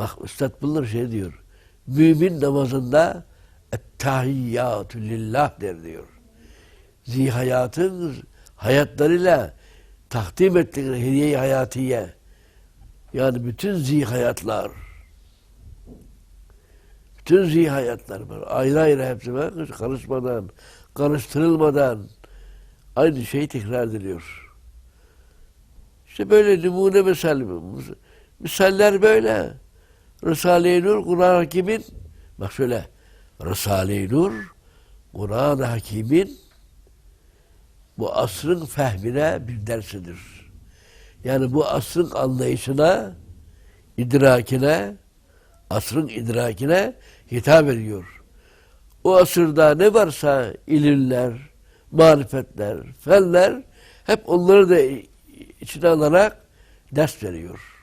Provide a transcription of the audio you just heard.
Bak Üstad bunlar şey diyor. Mümin namazında ettehiyyatü lillah der diyor. Zihayatın hayatlarıyla takdim ettikleri hediye-i hayatiye. Yani bütün zihayatlar. Bütün zihayatlar var. Ayrı ayrı hepsi var. Karışmadan, karıştırılmadan aynı şey tekrar ediliyor. İşte böyle numune misal. Misaller böyle. Risale-i Nur, Kur'an-ı Hakim'in bak şöyle Risale-i Nur, Kur'an-ı Hakim'in bu asrın fehmine bir dersidir. Yani bu asrın anlayışına, idrakine, asrın idrakine hitap ediyor. O asırda ne varsa ilimler, marifetler, fenler hep onları da içine alarak ders veriyor.